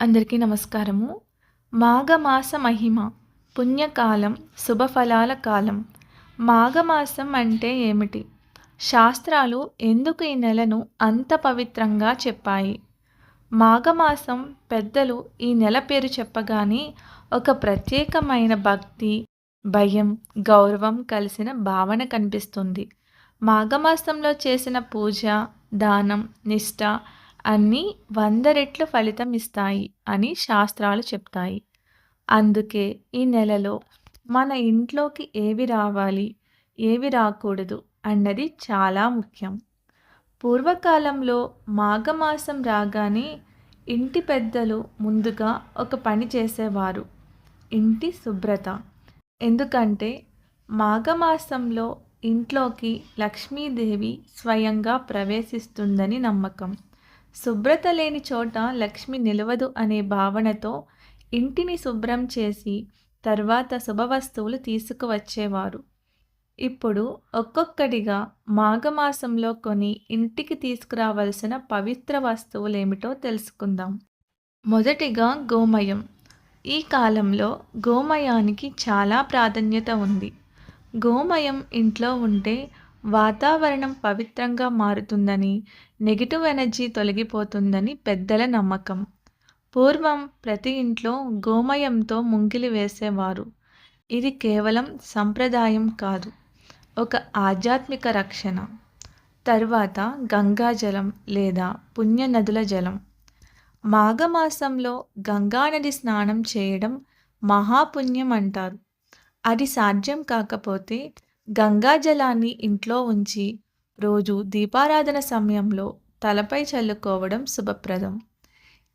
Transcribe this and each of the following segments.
అందరికీ నమస్కారము. మాఘమాస మహిమ పుణ్యకాలం శుభఫలాల కాలం. మాఘమాసం అంటే ఏమిటి? శాస్త్రాలు ఎందుకు ఈ నెలను అంత పవిత్రంగా చెప్పాయి? మాఘమాసం పెద్దలు ఈ నెల పేరు చెప్పగానే ఒక ప్రత్యేకమైన భక్తి భయం గౌరవం కలిసిన భావన కనిపిస్తుంది. మాఘమాసంలో చేసిన పూజ దానం నిష్ఠ అన్నీ వంద రెట్లు ఫలితం ఇస్తాయి అని శాస్త్రాలు చెప్తాయి. అందుకే ఈ నెలలో మన ఇంట్లోకి ఏవి రావాలి ఏవి రాకూడదు అన్నది చాలా ముఖ్యం. పూర్వకాలంలో మాఘమాసం రాగానే ఇంటి పెద్దలు ముందుగా ఒక పని చేసేవారు ఇంటి శుభ్రత. ఎందుకంటే మాఘమాసంలో ఇంట్లోకి లక్ష్మీదేవి స్వయంగా ప్రవేశిస్తుందని నమ్మకం. శుభ్రత లేని చోట లక్ష్మి నిలవదు అనే భావనతో ఇంటిని శుభ్రం చేసి తర్వాత శుభవస్తువులు తీసుకువచ్చేవారు. ఇప్పుడు ఒక్కొక్కటిగా మాఘమాసంలో కొని ఇంటికి తీసుకురావలసిన పవిత్ర వస్తువులు ఏమిటో తెలుసుకుందాం. మొదటిగా గోమయం. ఈ కాలంలో గోమయానికి చాలా ప్రాధాన్యత ఉంది. గోమయం ఇంట్లో ఉంటే వాతావరణం పవిత్రంగా మారుతుందని నెగిటివ్ ఎనర్జీ తొలగిపోతుందని పెద్దల నమ్మకం. పూర్వం ప్రతి ఇంట్లో గోమయంతో ముంగిలి వేసేవారు. ఇది కేవలం సంప్రదాయం కాదు ఒక ఆధ్యాత్మిక రక్షణ. తర్వాత గంగాజలం లేదా పుణ్యనదుల జలం. మాఘమాసంలో గంగానది స్నానం చేయడం మహాపుణ్యం అంటారు అది సాధ్యం కాకపోతే గంగాజలాన్ని ఇంట్లో ఉంచి రోజు దీపారాధన సమయంలో తలపై చల్లుకోవడం శుభప్రదం.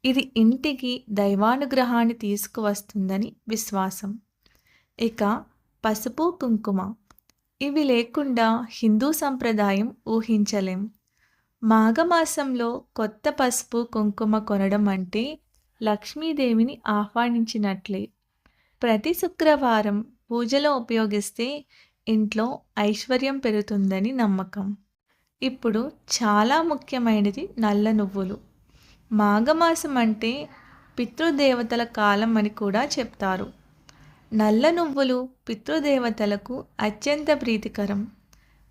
ఇది ఇంటికి దైవానుగ్రహాన్ని తీసుకువస్తుందని విశ్వాసం. ఇక పసుపు కుంకుమ. ఇవి లేకుండా హిందూ సంప్రదాయం ఊహించలేం. మాఘమాసంలో కొత్త పసుపు కుంకుమ కొనడం అంటే లక్ష్మీదేవిని ఆహ్వానించినట్లే. ప్రతి శుక్రవారం పూజలో ఉపయోగిస్తే ఇంట్లో ఐశ్వర్యం పెరుగుతుందని నమ్మకం. ఇప్పుడు చాలా ముఖ్యమైనది నల్ల నువ్వులు. మాఘమాసం అంటే పితృదేవతల కాలం అని కూడా చెప్తారు. నల్ల నువ్వులు పితృదేవతలకు అత్యంత ప్రీతికరం.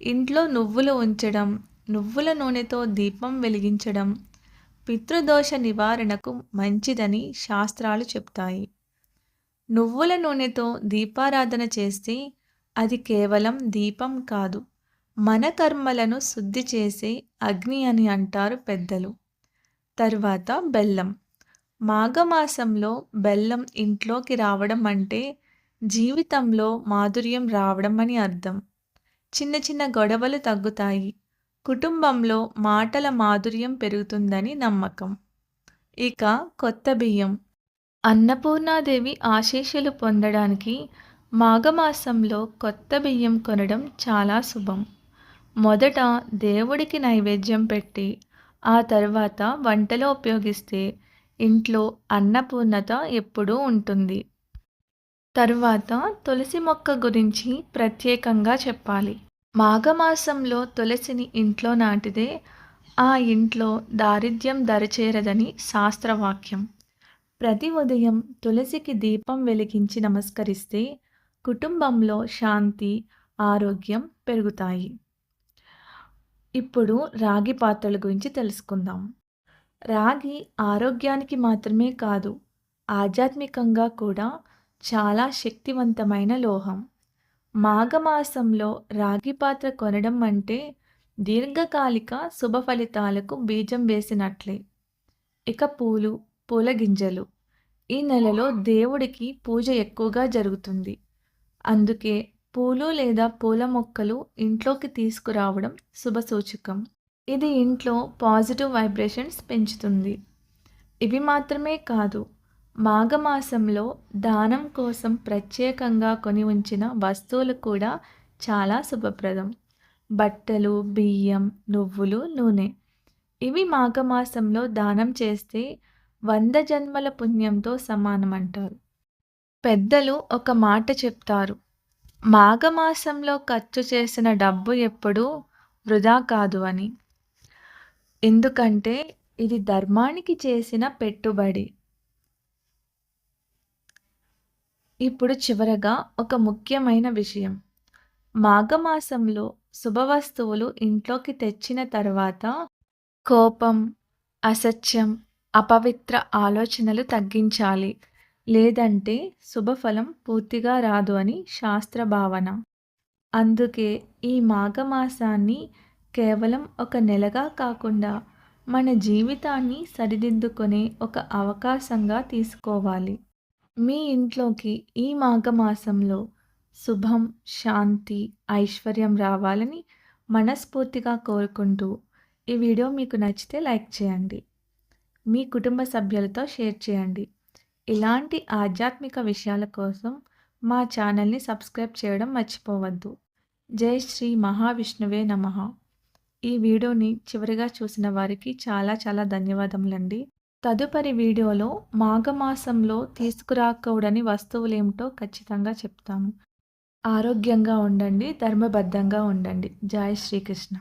ఇంట్లో నువ్వులు ఉంచడం నువ్వుల నూనెతో దీపం వెలిగించడం పితృదోష నివారణకు మంచిదని శాస్త్రాలు చెప్తాయి. నువ్వుల నూనెతో దీపారాధన చేస్తే అది కేవలం దీపం కాదు. మన కర్మలను శుద్ధి చేసే అగ్ని అని అంటారు పెద్దలు. తర్వాత బెల్లం. మాఘమాసంలో బెల్లం ఇంట్లోకి రావడం అంటే జీవితంలో మాధుర్యం రావడం అని అర్థం. చిన్న చిన్న గొడవలు తగ్గుతాయి. కుటుంబంలో మాటల మాధుర్యం పెరుగుతుందని నమ్మకం. ఇక కొత్త బియ్యం. అన్నపూర్ణాదేవి ఆశీస్సులు పొందడానికి మాఘమాసంలో కొత్త బియ్యం కొనడం చాలా శుభం. మొదట దేవుడికి నైవేద్యం పెట్టి ఆ తర్వాత వంటలో ఉపయోగిస్తే ఇంట్లో అన్నపూర్ణత ఎప్పుడూ ఉంటుంది. తర్వాత తులసి మొక్క గురించి ప్రత్యేకంగా చెప్పాలి. మాఘమాసంలో తులసిని ఇంట్లో నాటితే ఆ ఇంట్లో దారిద్ర్యం దరచేరదని శాస్త్రవాక్యం. ప్రతి ఉదయం తులసికి దీపం వెలిగించి నమస్కరిస్తే కుటుంబంలో శాంతి ఆరోగ్యం పెరుగుతాయి. ఇప్పుడు రాగి పాత్రల గురించి తెలుసుకుందాం. రాగి ఆరోగ్యానికి మాత్రమే కాదు ఆధ్యాత్మికంగా కూడా చాలా శక్తివంతమైన లోహం. మాఘమాసంలో రాగి పాత్ర కొనడం అంటే దీర్ఘకాలిక శుభ ఫలితాలకు బీజం వేసినట్లే. ఇక పూలు పూల గింజలు. ఈ నెలలో దేవుడికి పూజ ఎక్కువగా జరుగుతుంది. అందుకే పూలు లేదా పూల మొక్కలు ఇంట్లోకి తీసుకురావడం శుభసూచకం ఇది ఇంట్లో పాజిటివ్ వైబ్రేషన్స్ పెంచుతుంది. ఇవి మాత్రమే కాదు మాఘమాసంలో దానం కోసం ప్రత్యేకంగా కొని ఉంచిన వస్తువులు కూడా చాలా శుభప్రదం. బట్టలు బియ్యం నువ్వులు నూనె. ఇవి మాఘమాసంలో దానం చేస్తే వంద జన్మల పుణ్యంతో సమానమంటారు. పెద్దలు ఒక మాట చెప్తారు. మాఘమాసంలో ఖర్చు చేసిన డబ్బు ఎప్పుడూ వృధా కాదు అని. ఎందుకంటే ఇది ధర్మానికి చేసిన పెట్టుబడి. ఇప్పుడు చివరగా ఒక ముఖ్యమైన విషయం. మాఘమాసంలో శుభవస్తువులు ఇంట్లోకి తెచ్చిన తర్వాత కోపం అసత్యం అపవిత్ర ఆలోచనలు తగ్గించాలి. లేదంటే శుభఫలం పూర్తిగా రాదు అని శాస్త్ర భావన అందుకే ఈ మాఘమాసాన్ని కేవలం ఒక నెలగా కాకుండా మన జీవితాన్ని సరిదిద్దుకునే ఒక అవకాశంగా తీసుకోవాలి. మీ ఇంట్లోకి ఈ మాఘమాసంలో శుభం శాంతి ఐశ్వర్యం రావాలని మనస్ఫూర్తిగా కోరుకుంటూ ఈ వీడియో మీకు నచ్చితే లైక్ చేయండి. మీ కుటుంబ సభ్యులతో షేర్ చేయండి. ఇలాంటి ఆధ్యాత్మిక విషయాల కోసం మా ఛానల్ని సబ్స్క్రైబ్ చేయడం మర్చిపోవద్దు. జై శ్రీ మహావిష్ణువే నమ. ఈ వీడియోని చివరిగా చూసిన వారికి చాలా చాలా ధన్యవాదములండి. తదుపరి వీడియోలో మాఘమాసంలో తీసుకురాకూడని వస్తువులేమిటో ఖచ్చితంగా చెప్తాను. ఆరోగ్యంగా ఉండండి ధర్మబద్ధంగా ఉండండి. జై శ్రీకృష్ణ.